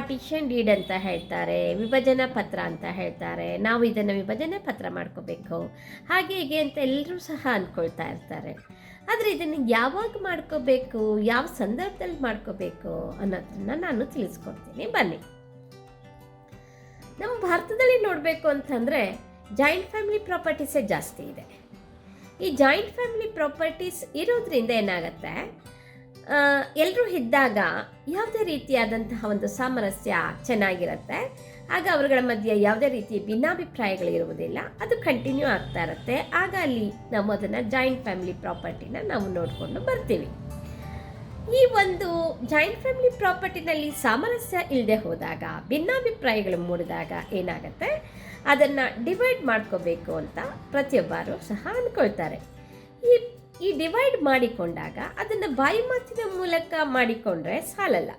Partition deed ಅಂತ ಹೇಳ್ತಾರೆ, ವಿಭಜನಾ ಪತ್ರ ಅಂತ ಹೇಳ್ತಾರೆ, ನಾವು ಇದನ್ನು ವಿಭಜನೆ ಪತ್ರ ಮಾಡ್ಕೋಬೇಕು. ಹಾಗೆ ಹೀಗೆ ಅಂತ ಎಲ್ಲರೂ ಸಹ ಅಂದ್ಕೊಳ್ತಾ ಇರ್ತಾರೆ. ಆದರೆ ಇದನ್ನು ಯಾವಾಗ ಮಾಡ್ಕೋಬೇಕು, ಯಾವ ಸಂದರ್ಭದಲ್ಲಿ ಮಾಡ್ಕೋಬೇಕು ಅನ್ನೋದನ್ನ ನಾನು ತಿಳಿಸ್ಕೊಡ್ತೀನಿ. ಬನ್ನಿ. ನಮ್ಮ ಭಾರತದಲ್ಲಿ ನೋಡಬೇಕು ಅಂತಂದರೆ ಜಾಯಿಂಟ್ ಫ್ಯಾಮಿಲಿ ಪ್ರಾಪರ್ಟೀಸೇ ಜಾಸ್ತಿ ಇದೆ. ಈ ಜಾಯಿಂಟ್ ಫ್ಯಾಮಿಲಿ ಪ್ರಾಪರ್ಟೀಸ್ ಇರೋದ್ರಿಂದ ಏನಾಗುತ್ತೆ? ಎಲ್ಲರೂ ಇದ್ದಾಗ ಯಾವುದೇ ರೀತಿಯಾದಂತಹ ಒಂದು ಸಾಮರಸ್ಯ ಚೆನ್ನಾಗಿರುತ್ತೆ. ಆಗ ಅವರುಗಳ ಮಧ್ಯೆ ಯಾವುದೇ ರೀತಿ ಭಿನ್ನಾಭಿಪ್ರಾಯಗಳು ಇರುವುದಿಲ್ಲ ಅದು ಕಂಟಿನ್ಯೂ ಆಗ್ತಾ ಇರುತ್ತೆ. ಆಗ ಅಲ್ಲಿ ನಾವು ಅದನ್ನು ಜಾಯಿಂಟ್ ಫ್ಯಾಮಿಲಿ ಪ್ರಾಪರ್ಟಿನ ನಾವು ನೋಡಿಕೊಂಡು ಬರ್ತೀವಿ. ಈ ಒಂದು ಜಾಯಿಂಟ್ ಫ್ಯಾಮಿಲಿ ಪ್ರಾಪರ್ಟಿನಲ್ಲಿ ಸಾಮರಸ್ಯ ಇಲ್ಲದೆ ಹೋದಾಗ, ಭಿನ್ನಾಭಿಪ್ರಾಯಗಳು ಮೂಡಿದಾಗ ಏನಾಗುತ್ತೆ? ಅದನ್ನು ಡಿವೈಡ್ ಮಾಡ್ಕೋಬೇಕು ಅಂತ ಪ್ರತಿಯೊಬ್ಬರು ಸಹ ಅಂದ್ಕೊಳ್ತಾರೆ ಈ ಈ ಡಿವೈಡ್ ಮಾಡಿಕೊಂಡಾಗ ಅದನ್ನು ಬಾಯಿ ಮಾತಿನ ಮೂಲಕ ಮಾಡಿಕೊಂಡ್ರೆ ಸಾಲಲ್ಲ.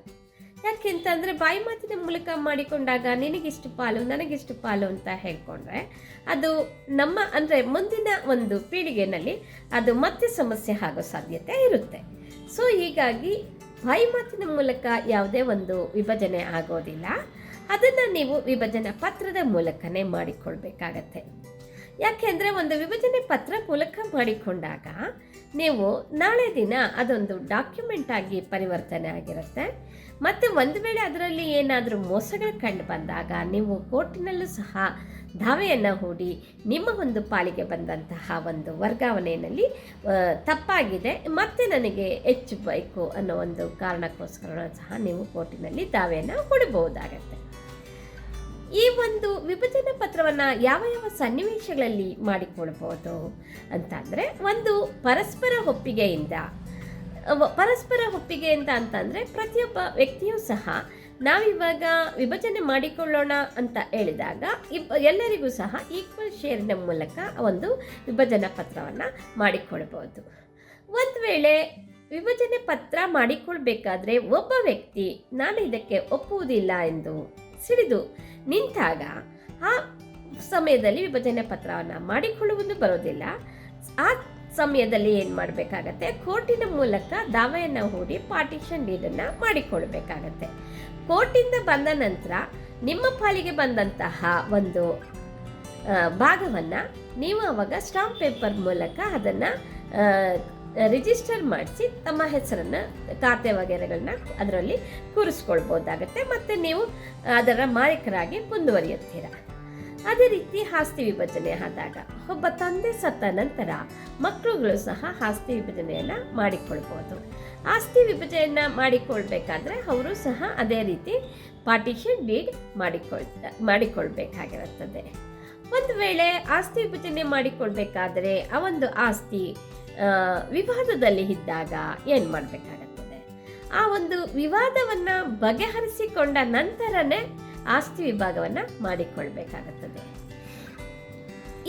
ಯಾಕೆಂತಂದರೆ ಬಾಯಿ ಮಾತಿನ ಮೂಲಕ ಮಾಡಿಕೊಂಡಾಗ ನಿನಗಿಷ್ಟು ಪಾಲು, ನನಗಿಷ್ಟು ಪಾಲು ಅಂತ ಹೇಳ್ಕೊಂಡ್ರೆ ಅದು ನಮ್ಮ ಅಂದರೆ ಮುಂದಿನ ಒಂದು ಪೀಳಿಗೆನಲ್ಲಿ ಅದು ಮತ್ತೆ ಸಮಸ್ಯೆ ಆಗೋ ಸಾಧ್ಯತೆ ಇರುತ್ತೆ. ಸೊ ಹೀಗಾಗಿ ಬಾಯಿ ಮಾತಿನ ಮೂಲಕ ಯಾವುದೇ ಒಂದು ವಿಭಜನೆ ಆಗೋದಿಲ್ಲ. ಅದನ್ನು ನೀವು ವಿಭಜನಾ ಪತ್ರದ ಮೂಲಕನೇ ಮಾಡಿಕೊಳ್ಬೇಕಾಗತ್ತೆ. ಯಾಕೆಂದರೆ ಒಂದು ವಿಭಜನೆ ಪತ್ರ ಮೂಲಕ ಮಾಡಿಕೊಂಡಾಗ ನೀವು ನಾಳೆ ದಿನ ಅದೊಂದು ಡಾಕ್ಯುಮೆಂಟ್ ಆಗಿ ಪರಿವರ್ತನೆ ಆಗಿರುತ್ತೆ. ಮತ್ತು ಒಂದು ವೇಳೆ ಅದರಲ್ಲಿ ಏನಾದರೂ ಮೋಸಗಳು ಕಂಡು ಬಂದಾಗ ನೀವು ಕೋರ್ಟಿನಲ್ಲೂ ಸಹ ದಾವೆಯನ್ನು ಹೂಡಿ ನಿಮ್ಮ ಒಂದು ಪಾಲಿಗೆ ಬಂದಂತಹ ಒಂದು ವರ್ಗಾವಣೆಯಲ್ಲಿ ತಪ್ಪಾಗಿದೆ. ಮತ್ತೆ ನನಗೆ ಹೆಚ್ಚು ಬೇಕು ಅನ್ನೋ ಒಂದು ಕಾರಣಕ್ಕೋಸ್ಕರ ಸಹ ನೀವು ಕೋರ್ಟಿನಲ್ಲಿ ದಾವೆಯನ್ನು ಹೂಡಬಹುದಾಗತ್ತೆ. ಈ ಒಂದು ವಿಭಜನೆ ಪತ್ರವನ್ನು ಯಾವ ಯಾವ ಸನ್ನಿವೇಶಗಳಲ್ಲಿ ಮಾಡಿಕೊಳ್ಬೋದು ಅಂತಂದರೆ ಒಂದು ಪರಸ್ಪರ ಒಪ್ಪಿಗೆಯಿಂದ ಪರಸ್ಪರ ಒಪ್ಪಿಗೆ ಅಂತ ಅಂತಂದರೆ ಪ್ರತಿಯೊಬ್ಬ ವ್ಯಕ್ತಿಯೂ ಸಹ ನಾವಿವಾಗ ವಿಭಜನೆ ಮಾಡಿಕೊಳ್ಳೋಣ ಅಂತ ಹೇಳಿದಾಗ ಇಬ್ಬ ಎಲ್ಲರಿಗೂ ಸಹ ಈಕ್ವಲ್ ಶೇರಿನ ಮೂಲಕ ಒಂದು ವಿಭಜನಾ ಪತ್ರವನ್ನು ಮಾಡಿಕೊಳ್ಬೋದು ಒಂದು ವೇಳೆ ವಿಭಜನೆ ಪತ್ರ ಮಾಡಿಕೊಳ್ಬೇಕಾದ್ರೆ ಒಬ್ಬ ವ್ಯಕ್ತಿ ನಾನು ಇದಕ್ಕೆ ಒಪ್ಪುವುದಿಲ್ಲ ಎಂದು ಸಿಡಿದು ನಿಂತಾಗ ಆ ಸಮಯದಲ್ಲಿ ವಿಭಜನೆ ಪತ್ರವನ್ನು ಮಾಡಿಕೊಳ್ಳುವುದು ಬರೋದಿಲ್ಲ ಆ ಸಮಯದಲ್ಲಿ ಏನು ಮಾಡಬೇಕಾಗತ್ತೆ? ಕೋರ್ಟಿನ ಮೂಲಕ ದಾವೆಯನ್ನು ಹೂಡಿ ಪಾರ್ಟಿಷನ್ ಡೀಡನ್ನು ಮಾಡಿಕೊಳ್ಳಬೇಕಾಗತ್ತೆ. ಕೋರ್ಟಿಂದ ಬಂದ ನಂತರ ನಿಮ್ಮ ಪಾಲಿಗೆ ಬಂದಂತಹ ಒಂದು ಭಾಗವನ್ನು ನೀವು ಅವಾಗ ಸ್ಟಾಂಪ್ ಪೇಪರ್ ಮೂಲಕ ಅದನ್ನು ರಿಜಿಸ್ಟರ್ ಮಾಡಿಸಿ ತಮ್ಮ ಹೆಸರನ್ನು, ಖಾತೆ ವಗೇರೆಗಳನ್ನ ಅದರಲ್ಲಿ ಕೂರಿಸ್ಕೊಳ್ಬೋದಾಗತ್ತೆ. ಮತ್ತು ನೀವು ಅದರ ಮಾಲೀಕರಾಗಿ ಮುಂದುವರಿಯುತ್ತೀರಾ. ಅದೇ ರೀತಿ ಆಸ್ತಿ ವಿಭಜನೆ ಆದಾಗ ಒಬ್ಬ ತಂದೆ ಸತ್ತ ನಂತರ ಮಕ್ಕಳುಗಳು ಸಹ ಆಸ್ತಿ ವಿಭಜನೆಯನ್ನು ಮಾಡಿಕೊಳ್ಬೋದು. ಆಸ್ತಿ ವಿಭಜನೆಯನ್ನು ಮಾಡಿಕೊಳ್ಬೇಕಾದ್ರೆ ಅವರು ಸಹ ಅದೇ ರೀತಿ ಪಾರ್ಟಿಷನ್ ಡೀಡ್ ಮಾಡಿಕೊಳ್, ಮಾಡಿಕೊಳ್ಬೇಕಾಗಿರುತ್ತದೆ. ಒಂದು ವೇಳೆ ಆಸ್ತಿ ವಿಭಜನೆ ಮಾಡಿಕೊಳ್ಬೇಕಾದ್ರೆ ಆ ಒಂದು ಆಸ್ತಿ ವಿವಾದದಲ್ಲಿ ಇದ್ದಾಗ ಏನು ಮಾಡಬೇಕಾಗುತ್ತದೆ? ಆ ಒಂದು ವಿವಾದವನ್ನು ಬಗೆಹರಿಸಿಕೊಂಡ ನಂತರನೇ ಆಸ್ತಿ ವಿಭಾಗವನ್ನು ಮಾಡಿಕೊಳ್ಬೇಕಾಗುತ್ತದೆ.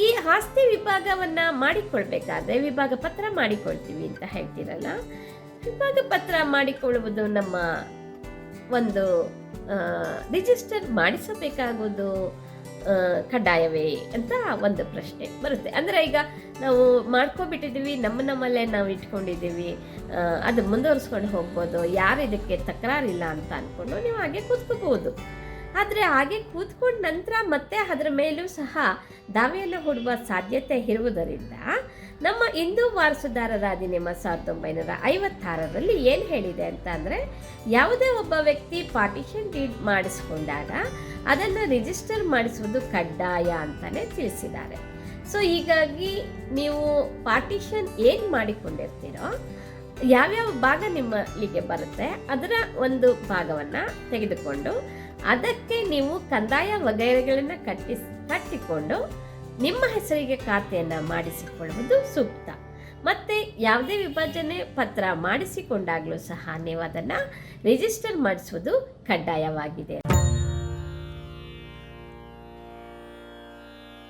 ಈ ಆಸ್ತಿ ವಿಭಾಗವನ್ನ ಮಾಡಿಕೊಳ್ಬೇಕಾದ್ರೆ ವಿಭಾಗ ಪತ್ರ ಮಾಡಿಕೊಳ್ತೀವಿ ಅಂತ ಹೇಳ್ತೀರಲ್ಲ? ವಿಭಾಗ ಪತ್ರ ಮಾಡಿಕೊಳ್ಳುವುದು ನಮ್ಮ ಒಂದು ರಿಜಿಸ್ಟರ್ ಮಾಡಿಸಬೇಕಾಗುವುದು ಕಡ್ಡಾಯವೇ ಅಂತ ಒಂದು ಪ್ರಶ್ನೆ ಬರುತ್ತೆ. ಅಂದರೆ ಈಗ ನಾವು ಮಾಡ್ಕೊಬಿಟ್ಟಿದ್ದೀವಿ, ನಮ್ಮ ನಮ್ಮಲ್ಲೇ ನಾವು ಇಟ್ಕೊಂಡಿದ್ದೀವಿ ಅದು ಮುಂದುವರಿಸ್ಕೊಂಡು ಹೋಗ್ಬೋದು, ಯಾರು ಇದಕ್ಕೆ ತಕರಾರಿಲ್ಲ ಅಂತ ಅಂದ್ಕೊಂಡು ನೀವು ಹಾಗೆ ಕೂತ್ಕೋಬಹುದು. ಆದರೆ ಹಾಗೆ ಕೂತ್ಕೊಂಡ ನಂತರ ಮತ್ತೆ ಅದರ ಮೇಲೂ ಸಹ ದಾವೆಯನ್ನು ಹೂಡುವ ಸಾಧ್ಯತೆ ಇರುವುದರಿಂದ ನಮ್ಮ ಹಿಂದೂ ವಾರಸುದಾರರ ಅಧಿನಿಯಮ ಸಾವಿರದ ಒಂಬೈನೂರ ಐವತ್ತಾರರಲ್ಲಿ ಏನು ಹೇಳಿದೆ ಅಂತ ಅಂದರೆ, ಯಾವುದೇ ಒಬ್ಬ ವ್ಯಕ್ತಿ ಪಾರ್ಟಿಷನ್ ಡೀಡ್ ಮಾಡಿಸ್ಕೊಂಡಾಗ ಅದನ್ನು ರಿಜಿಸ್ಟರ್ ಮಾಡಿಸುವುದು ಕಡ್ಡಾಯ ಅಂತಲೇ ತಿಳಿಸಿದ್ದಾರೆ. ಸೊ ಹೀಗಾಗಿ ನೀವು ಪಾರ್ಟಿಷನ್ ಏನು ಮಾಡಿಕೊಂಡಿರ್ತೀರೋ, ಯಾವ್ಯಾವ ಭಾಗ ನಿಮ್ಮಲ್ಲಿಗೆ ಬರುತ್ತೆ, ಅದರ ಒಂದು ಭಾಗವನ್ನು ತೆಗೆದುಕೊಂಡು ಅದಕ್ಕೆ ನೀವು ಕಂದಾಯ ವಗೈರೆಗಳನ್ನು ಕಟ್ಟಿಸ್ ಕಟ್ಟಿಕೊಂಡು ನಿಮ್ಮ ಹೆಸರಿಗೆ ಖಾತೆಯನ್ನು ಮಾಡಿಸಿಕೊಳ್ಳುವುದು ಸೂಕ್ತ. ಮತ್ತು ಯಾವುದೇ ವಿಭಜನೆ ಪತ್ರ ಮಾಡಿಸಿಕೊಂಡಾಗಲೂ ಸಹ ನೀವು ಅದನ್ನು ರಿಜಿಸ್ಟರ್ ಮಾಡಿಸುವುದು ಕಡ್ಡಾಯವಾಗಿದೆ.